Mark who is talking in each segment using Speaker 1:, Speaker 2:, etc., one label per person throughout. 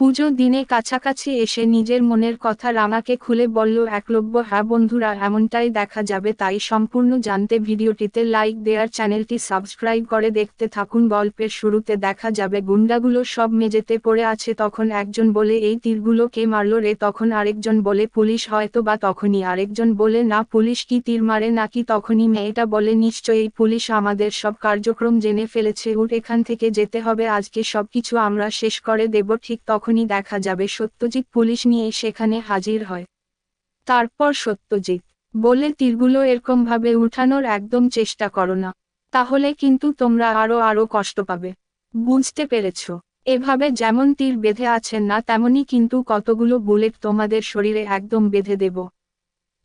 Speaker 1: পুজো দিনে কাছাকাছি এসে নিজের মনের কথা রাঙাকে খুলে বলল, একলব্য হ্যাঁ বন্ধুরা, এমনটাই দেখা যাবে, তাই সম্পূর্ণ জানতে ভিডিওটিতে লাইক দেওয়ার চ্যানেলটি সাবস্ক্রাইব করে দেখতে থাকুন। গল্পের শুরুতে দেখা যাবে, গুন্ডাগুলো সব মেঝেতে পড়ে আছে, তখন একজন বলে, এই তীরগুলো কে মারলো রে? তখন আরেকজন বলে, পুলিশ হয়তো বা তখনই। আরেকজন বলে, না, পুলিশ কি তীর মারে নাকি তখনই? মেয়েটা বলে, নিশ্চয়ই পুলিশ আমাদের সব কার্যক্রম জেনে ফেলেছে, উঠ এখান থেকে যেতে হবে, আজকে সবকিছু আমরা শেষ করে দেব, ঠিক তখনই দেখা যাবে সত্যজিৎ পুলিশ নিয়ে সেখানে হাজির হয়। তারপর সত্যজিৎ বলে, তীরগুলো এরকম ভাবে উঠানোর একদম চেষ্টা করো না। তাহলে কিন্তু তোমরা আরও আরও কষ্ট পাবে। বুঝতে পেরেছ? এভাবে যেমন তীর বেঁধে আছেন না, তেমনি কিন্তু কতগুলো বুলেট তোমাদের শরীরে একদম বেঁধে দেব।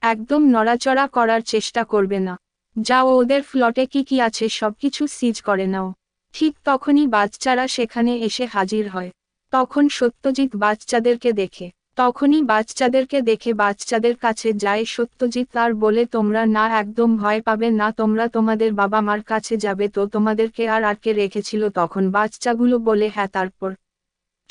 Speaker 1: একদম নড়াচড়া করার চেষ্টা করবে না। যাও, ওদের ফ্লটে কি কি আছে সবকিছু সিজ করে নাও। ঠিক তখনই বাচ্চারা সেখানে এসে হাজির হয়। তখন সত্যজিৎ বাচ্চাদেরকে দেখে, তখনই বাচ্চাদেরকে দেখে বাচ্চাদের কাছে যায়, সত্যজিৎ, আর বলে তোমরা না, একদম ভয় পাবে না, তোমরা তোমাদের বাবা মার কাছে যাবে তো তোমাদেরকে আর আটকে রেখেছিল তখন বাচ্চাগুলো বলে হ্যাঁ তারপর।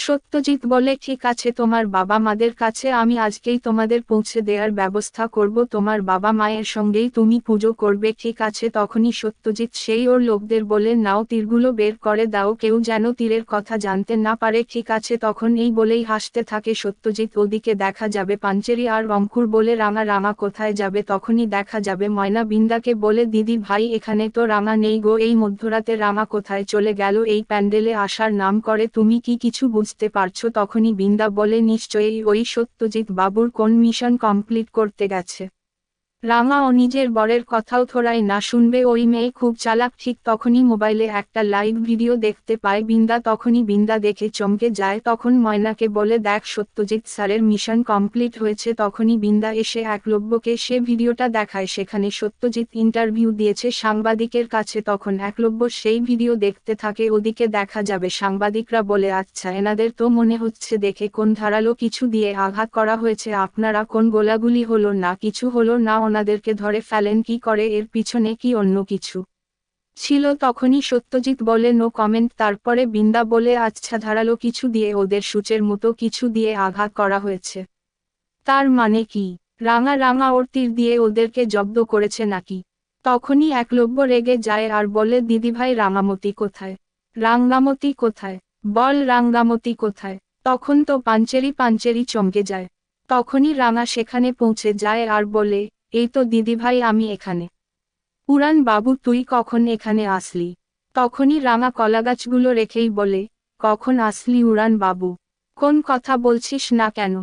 Speaker 1: সত্যজিৎ বলে, ঠিক আছে, তোমার বাবা মাদের কাছে আমি আজকেই তোমাদের পৌঁছে দেওয়ার ব্যবস্থা করব। তোমার বাবা মায়ের সঙ্গেই তুমি পুজো করবে, ঠিক আছে। তখনই সত্যজিৎ সেই ওর লোকদের বলে, নাও তীরগুলো বের করে দাও, কেউ যেন তীরের কথা জানতে না পারে। ঠিক আছে, তখন এই বলেই হাসতে থাকে সত্যজিৎ। ওদিকে দেখা যাবে পাঞ্চেরি আর রংকুর বলে, রাঙা রাঙা, কোথায় যাবে? তখনই দেখা যাবে ময়না বিন্দাকে বলে, দিদি ভাই, এখানে তো রাঙা নেই গো। এই মধ্যরাতে রাঙা কোথায় চলে গেল? এই প্যান্ডেলে আসার নাম করে, তুমি কি কিছু বুঝতে পারছ তখনই বিন্দা বলে নিশ্চয়ই ওই সত্যজিৎ বাবুর কোন মিশন কমপ্লিট করতে গেছে। রাঙা ও নিজের বরের কথাও থোড়াই না শুনবে। ওই মেয়ে খুব চালাক, ঠিক তখনই মোবাইলে একটা লাইভ ভিডিও দেখতে পায়। বিন্দা তখনই বিন্দা দেখে চমকে যায়। তখন ময়নাকে বলে, দেখ সত্যজিৎ স্যারের মিশন কমপ্লিট হয়েছে। তখনই বিন্দা এসে একলব্যকে সে ভিডিওটা দেখায়। সেখানে সত্যজিৎ ইন্টারভিউ দিয়েছে সাংবাদিকের কাছে। তখন একলব্য সেই ভিডিও দেখতে থাকে, ওদিকে দেখা যাবে। সাংবাদিকরা বলে আচ্ছা এনাদের তো মনে হচ্ছে দেখে কোন ধারালো কিছু দিয়ে আঘাত করা হয়েছে। আপনারা কোন গোলাগুলি হলো না, কিছু হলো না ওনাদেরকে ধরে ফেলেন কি করে, এর পিছনে কি অন্য কিছু? ছিল তখনই সত্যজিৎ বলে, নো কমেন্ট। তারপরে বিন্দা বলে আচ্ছা ধারালো কিছু দিয়ে ওদের সূচের মতো কিছু দিয়ে আঘাত করা হয়েছে। তার মানে কি? রাঙা রাঙা ওর তীর দিয়ে ওদেরকে জব্দ করেছে নাকি? তখনই একলব্য রেগে যায় আর বলে, দিদিভাই, রাঙামতি কোথায়? রাঙ্গামতি কোথায়? বল রাঙ্গামতি কোথায়? তখন তো পাঞ্চেরি পাঞ্চেরি চমকে যায়। তখনই রাঙা সেখানে পৌঁছে যায় আর বলে এই তো দিদিভাই আমি এখানে। পুরান বাবু, তুই কখন এখানে আসলি? তখনই রাঙা কলাগাছগুলো রেখেই বলে, কখন আসলি উড়ান বাবু? কোন কথা বলছিস না কেন?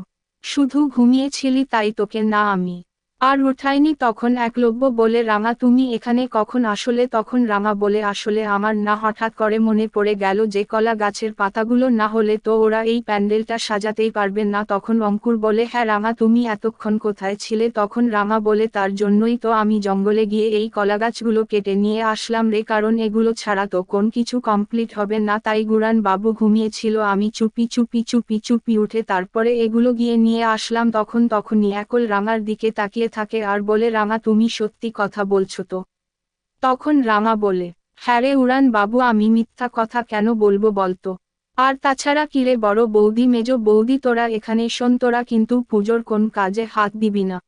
Speaker 1: শুধু ঘুমিয়েছিলি তাই তোকে না আমি। আর উঠাইনি তখন একলব্য বলে রাঙা তুমি এখানে কখন আসলে? তখন রাঙা বলে, আসলে আমার না, হঠাৎ করে মনে পড়ে গেল যে কলা গাছের পাতাগুলো না হলে তো ওরা এই প্যান্ডেলটা সাজাতেই পারবে না। তখন অঙ্কুর বলে হ্যাঁ রাঙা তুমি এতক্ষণ কোথায় ছিলে? তখন রাঙা বলে, তার জন্যই তো আমি জঙ্গলে গিয়ে এই কলা গাছগুলো কেটে নিয়ে আসলাম রে, কারণ এগুলো ছাড়া তো কোন কিছু কমপ্লিট হবে না। তাই গুরান বাবু ঘুমিয়েছিল, আমি চুপি চুপি চুপি চুপি উঠে তারপরে এগুলো গিয়ে নিয়ে আসলাম। তখন তখনই একল রাঙার দিকে তাকিয়ে থাকে আর বলে রাঙা তুমি সত্যি কথা বলছো তো? তখন রাঙা বলে হ্যাঁ রে উড়ান বাবু, আমি মিথ্যা কথা কেন বলব বলতো? আর তাছাড়া কিরে বড় বৌদি, মেজ বৌদি, তোরা এখানে শোন, তোরা কিন্তু পুজোর কোন কাজে হাত দিবি না।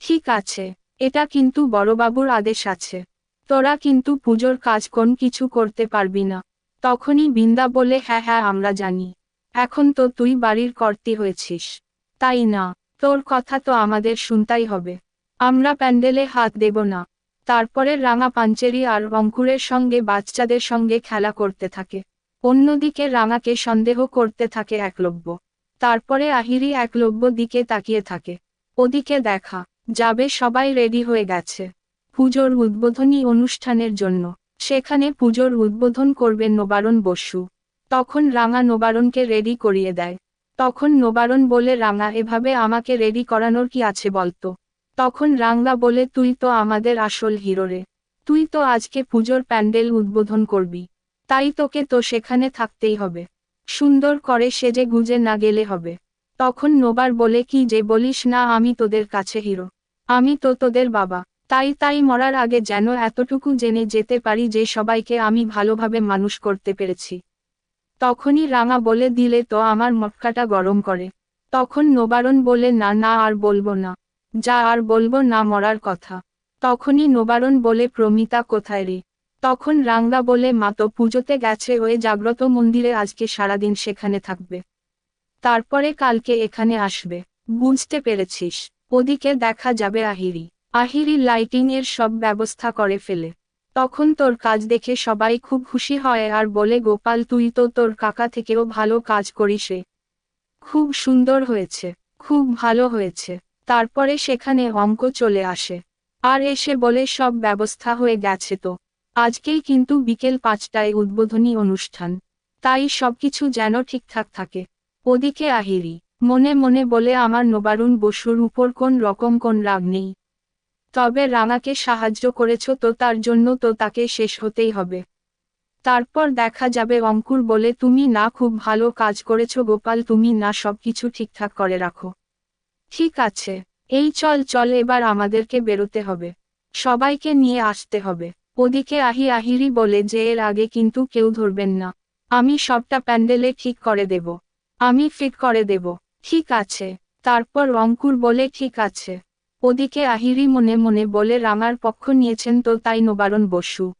Speaker 1: ঠিক আছে, এটা কিন্তু বড়বাবুর আদেশ আছে। তোরা কিন্তু পুজোর কাজ কোন কিছু করতে পারবি না। তখনই বিন্দা বলে হ্যাঁ হ্যাঁ আমরা জানি। এখন তো তুই বাড়ির কর্তি হয়েছিস। তাই না? তোর কথা তো আমাদের শুনতাই হবে। আমরা প্যান্ডেলে হাত দেব না। তারপরে রাঙা পাঞ্চেরি আর অঙ্কুরের সঙ্গে বাচ্চাদের সঙ্গে খেলা করতে থাকে। অন্যদিকে রাঙাকে সন্দেহ করতে থাকে একলব্য। তারপরে আহিরি একলব্য দিকে তাকিয়ে থাকে। ওদিকে দেখা, যাবে সবাই রেডি হয়ে গেছে। পুজোর উদ্বোধনী অনুষ্ঠানের জন্য। সেখানে পুজোর উদ্বোধন করবেন নবারণ বসু। তখন রাঙা নবারণকে রেডি করিয়ে দেয়। তখন নোবারণ বলে, রাঙা, এভাবে আমাকে রেডি করানোর কি আছে বলতো? তখন রাঙ্গা বলে, তুই তো আমাদের আসল হিরোরে তুই তো আজকে পুজোর প্যান্ডেল উদ্বোধন করবি। তাই তোকে তো সেখানে থাকতেই হবে। সুন্দর করে সেজে গুজে না গেলে হবে। তখন নোবার বলে, কি যে বলিস না, আমি তোদের কাছে হিরো। আমি তো তোদের বাবা। তাই তাই মরার আগে যেন এতটুকু জেনে যেতে পারি যে সবাইকে আমি ভালোভাবে মানুষ করতে পেরেছি। তখনই রাঙা বলে দিলে তো আমার মটকাটা গরম করে। তখন নবারণ বলে, না না, আর বলব না। যা আর বলব না মরার কথা। তখনই নবারণ বলে, প্রমিতা, কোথায় রে? তখন রাঙ্গা বলে, মা তো পুজোতে গেছে, ওই জাগ্রত মন্দিরে আজকে সারাদিন সেখানে থাকবে। তারপরে কালকে এখানে আসবে। বুঝতে পেরেছিস। ওদিকে দেখা যাবে আহিরি। আহিরি লাইটিং এর সব ব্যবস্থা করে ফেলে। তখন তোর কাজ দেখে সবাই খুব খুশি হয় আর বলে, গোপাল, তুই তো তোর কাকা থেকেও ভালো কাজ করিস খুব সুন্দর হয়েছে, খুব ভালো হয়েছে। তারপরে সেখানে অঙ্ক চলে আসে। আর এসে বলে, সব ব্যবস্থা হয়ে গেছে তো। আজকেই কিন্তু বিকেল পাঁচটায় উদ্বোধনী অনুষ্ঠান। তাই সবকিছু যেন ঠিকঠাক থাকে। ওদিকে আহিরি, মনে মনে বলে, আমার নবারুণ বসুর উপর কোন রকম কোন রাগ নেই। তবে রানাকে সাহায্য করেছ তো তার জন্য তো তাকে শেষ হতেই হবে। তারপর দেখা যাবে অঙ্কুর বলে, তুমি না খুব ভালো কাজ করেছ গোপাল, তুমি না সবকিছু ঠিকঠাক করে রাখো। ঠিক আছে, এই চল চল, এবার আমাদেরকে বেরোতে হবে। সবাইকে নিয়ে আসতে হবে। ওদিকে আহি আহিরি বলে যে, এর আগে কিন্তু কেউ ধরবেন না। আমি সবটা প্যান্ডেলে ঠিক করে দেব। আমি ফিট করে দেব। ঠিক আছে। তারপর অঙ্কুর বলে, ঠিক আছে। ওদিকে আহিরি মনে মনে বলে, রাঙার পক্ষ নিয়েছেন তো তাই নবারণ বসু।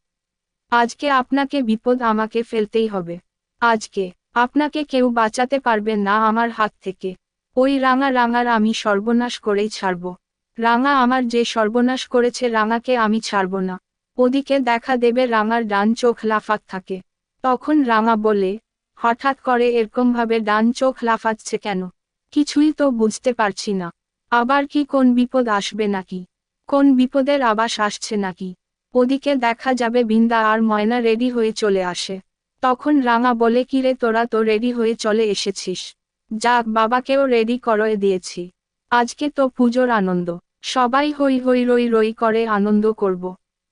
Speaker 1: আজকে আপনাকে বিপদ আমাকে ফেলতেই হবে। আজকে আপনাকে কেউ বাঁচাতে পারবে না আমার হাত থেকে। ওই রাঙা, রাঙার আমি সর্বনাশ করেই ছাড়ব। রাঙা আমার যে সর্বনাশ করেছে, রাঙাকে আমি ছাড়ব না। ওদিকে দেখা দেবে রাঙার ডান চোখ লাফাত থাকে। তখন রাঙা বলে, হঠাৎ করে এরকমভাবে ডান চোখ লাফাচ্ছে কেন? কিছুই তো বুঝতে পারছি না। আবার কি কোন বিপদ আসবে নাকি? কোন বিপদের আবাস আসছে নাকি? ওদিকে দেখা যাবে বিন্দা আর ময়না রেডি হয়ে চলে আসে। তখন রাঙা বলে, কিরে তোরা তো রেডি হয়ে চলে এসেছিস। যাক বাবাকেও রেডি করে দিয়েছি। আজকে তো পুজোর আনন্দ। সবাই হই হই রই রই করে আনন্দ করব।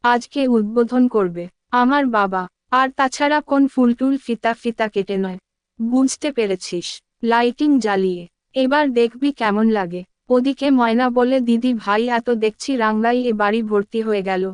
Speaker 1: আজকে উদ্বোধন করবে আমার বাবা। আর তাছাড়া কোন ফুলটুল ফিতা ফিতা কেটে নয়। বুঝতে পেরেছিস। লাইটিং জ্বালিয়ে। এবার দেখবি কেমন লাগে। ওদিকে ময়না বলে, দিদি ভাই, এত দেখছি রাঙ্গাই এ বাড়ি ভর্তি হয়ে গেল।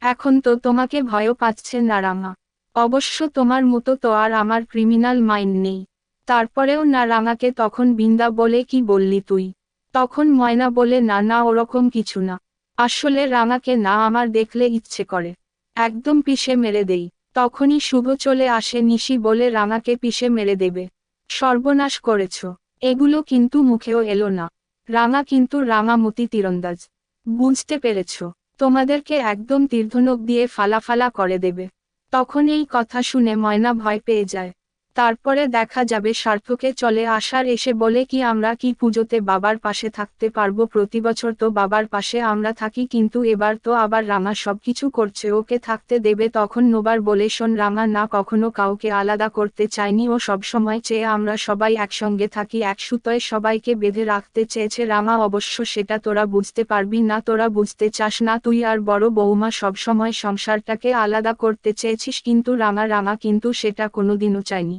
Speaker 1: এখন তো তোমাকে ভয়ও পাচ্ছে না রাঙা অবশ্য তোমার মতো তো আর আমার ক্রিমিনাল মাইন্ড নেই। তারপরেও না রাঙাকে তখন বিন্দা বলে, কি বললি তুই? তখন ময়না বলে, না না, ওরকম কিছু না। আসলে রাঙাকে না, আমার দেখলে ইচ্ছে করে। একদম পিষে মেরে দেই। তখনই শুভ চলে আসে, নিশি বলে, রাঙাকে পিষে মেরে দেবে। সর্বনাশ করেছ। এগুলো কিন্তু মুখেও এলো না। রাঙা কিন্তু রাঙামতি তীরন্দাজ। বুঝতে পেরেছ, তোমাদেরকে একদম তীর্ধনক দিয়ে ফালাফালা করে দেবে। তখন এই কথা শুনে ময়না ভয় পেয়ে যায়। তারপরে দেখা যাবে সার্থকে চলে আসার এসে বলে কি আমরা কি পুজোতে বাবার পাশে থাকতে পারব? প্রতি বছর তো বাবার পাশে আমরা থাকি, কিন্তু এবার তো আবার রাঙা সবকিছু করছে, ওকে থাকতে দেবে তখন নোবার বলে, শোন রাঙা, না কখনো কাউকে আলাদা করতে চায়নি ও সবসময় চেয়ে আমরা সবাই একসঙ্গে থাকি, এক সুতোয় সবাইকে বেঁধে রাখতে চেয়েছে রাঙা, অবশ্য সেটা তোরা বুঝতে পারবি না, তোরা বুঝতে চাস না, তুই আর বড় বৌমা সবসময় সংসারটাকে আলাদা করতে চেয়েছিস, কিন্তু রাঙা রাঙা, কিন্তু সেটা কোনোদিনও চায়নি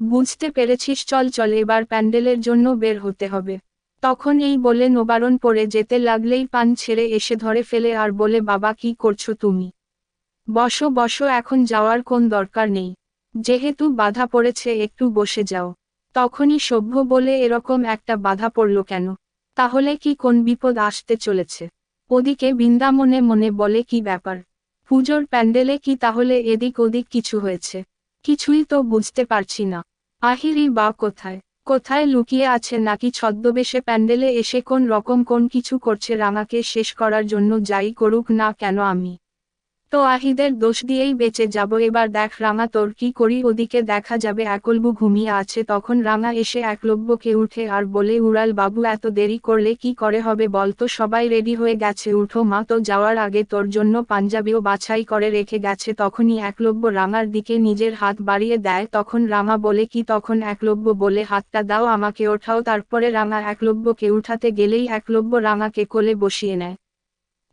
Speaker 1: বুঝতে পেরেছিস, চল চল, এবার প্যান্ডেলের জন্য বের হতে হবে। তখন এই বলে নোবারণ পরে যেতে লাগলেই পান ছেড়ে এসে ধরে ফেলে আর বলে, বাবা, কি করছ তুমি? বসো বসো, এখন যাওয়ার কোন দরকার নেই। যেহেতু বাধা পড়েছে, একটু বসে যাও। তখনই সভ্য বলে, এরকম একটা বাধা পড়ল কেন? তাহলে কি কোন বিপদ আসতে চলেছে? ওদিকে বৃন্দা মনে মনে বলে, কি ব্যাপার? পুজোর প্যান্ডেলে কি তাহলে এদিক ওদিক কিছু হয়েছে? কিছুই তো বুঝতে পারছি না। আহিরি বা কোথায়? কোথায় লুকিয়ে আছে নাকি ছদ্মবেশে প্যান্ডেলে এসে কোন রকম কোন কিছু করছে রাঙাকে শেষ করার জন্য যাই করুক না কেন আমি? তো আহিদের দোষ দিয়েই বেঁচে যাব। এবার দেখ রাঙা তোর কি করি? ওদিকে দেখা যাবে একলবু ঘুমিয়ে আছে। তখন রাঙা এসে একলব্যকে উঠে আর বলে, উড়াল বাবু, এত দেরি করলে কি করে হবে বলতো সবাই রেডি হয়ে গেছে। উঠো মা, তো যাওয়ার আগে তোর জন্য পাঞ্জাবিও বাছাই করে রেখে গেছে। তখনই একলব্য রাঙার দিকে নিজের হাত বাড়িয়ে দেয়। তখন রাঙা বলে, কি তখন? একলব্য বলে, হাতটা দাও, আমাকে ওঠাও। তারপরে রাঙা একলব্যকে উঠাতে গেলেই একলব্য রাঙাকে কোলে বসিয়ে নেয়।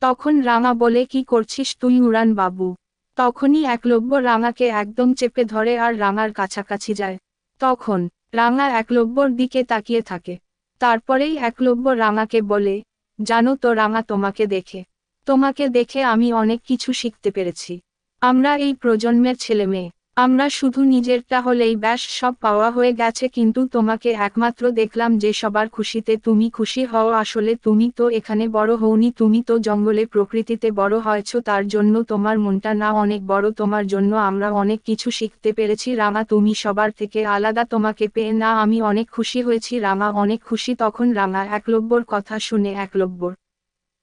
Speaker 1: তখন রাঙা বলে, কি করছিস তুই উড়ান বাবু? তখনই একলব্য রাঙাকে একদম চেপে ধরে আর রাঙার কাছাকাছি যায়। তখন রাঙা একলব্যর দিকে তাকিয়ে থাকে। তারপরেই একলব্য রাঙাকে বলে, জানো তো রাঙা তোমাকে দেখে। তোমাকে দেখে আমি অনেক কিছু শিখতে পেরেছি। আমরা এই প্রজন্মের ছেলে মেয়ে আমরা শুধু নিজেরটা হলেই ব্যাস, সব পাওয়া হয়ে গেছে, কিন্তু তোমাকে একমাত্র দেখলাম যে সবার খুশিতে তুমি খুশি হও, আসলে তুমি তো এখানে বড় হওনি, তুমি তো জঙ্গলে প্রকৃতিতে বড় হয়েছ, তার জন্য তোমার মনটা না অনেক বড়, তোমার জন্য আমরা অনেক কিছু শিখতে পেরেছি, রামা তুমি সবার থেকে আলাদা, তোমাকে পেয়ে না আমি অনেক খুশি হয়েছি, রামা অনেক খুশি, তখন রামা একলব্যর কথা শুনে একলব্যর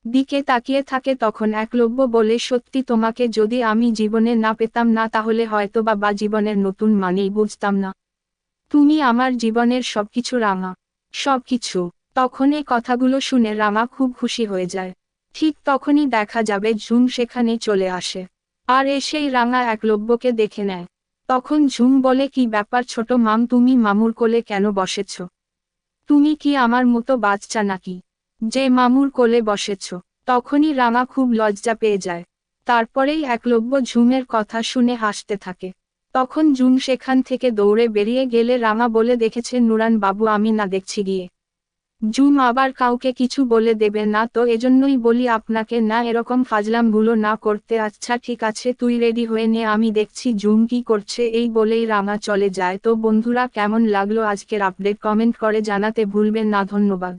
Speaker 1: দিকে তাকিয়ে থাকে তখন একলব্য বলে, সত্যি তোমাকে যদি আমি জীবনে না পেতাম না, তাহলে হয়তো বা জীবনের নতুন মানেই বুঝতাম না। তুমি আমার জীবনের সবকিছু, রামা। সবকিছু। তখন এই কথাগুলো শুনে রামা খুব খুশি হয়ে যায়। ঠিক তখনই দেখা যাবে ঝুম সেখানে চলে আসে। আর এসেই রাঙা একলব্যকে দেখে নেয়। তখন ঝুম বলে, কি ব্যাপার ছোট মাম, তুমি মামুর কোলে কেন বসেছ? তুমি কি আমার মতো বাচ্চা নাকি? যে মামুর কোলে বসেছ, তখনই রামা খুব লজ্জা পেয়ে যায়। তারপরেই একলব্য ঝুমের কথা শুনে হাসতে থাকে। তখন জুম সেখান থেকে দৌড়ে বেরিয়ে গেলে রামা বলে দেখেছে, নুরান বাবু, আমি না দেখছি গিয়ে। জুম আবার কাউকে কিছু বলে দেবে না তো এজন্যই বলি আপনাকে না, এরকম ফাজলাম ভুলো না করতে। আচ্ছা ঠিক আছে, তুই রেডি হয়ে নে, আমি দেখছি জুম কি করছে। এই বলেই রামা চলে যায়। তো বন্ধুরা, কেমন লাগল আজকের আপডেট কমেন্ট করে জানাতে ভুলবেন না, ধন্যবাদ।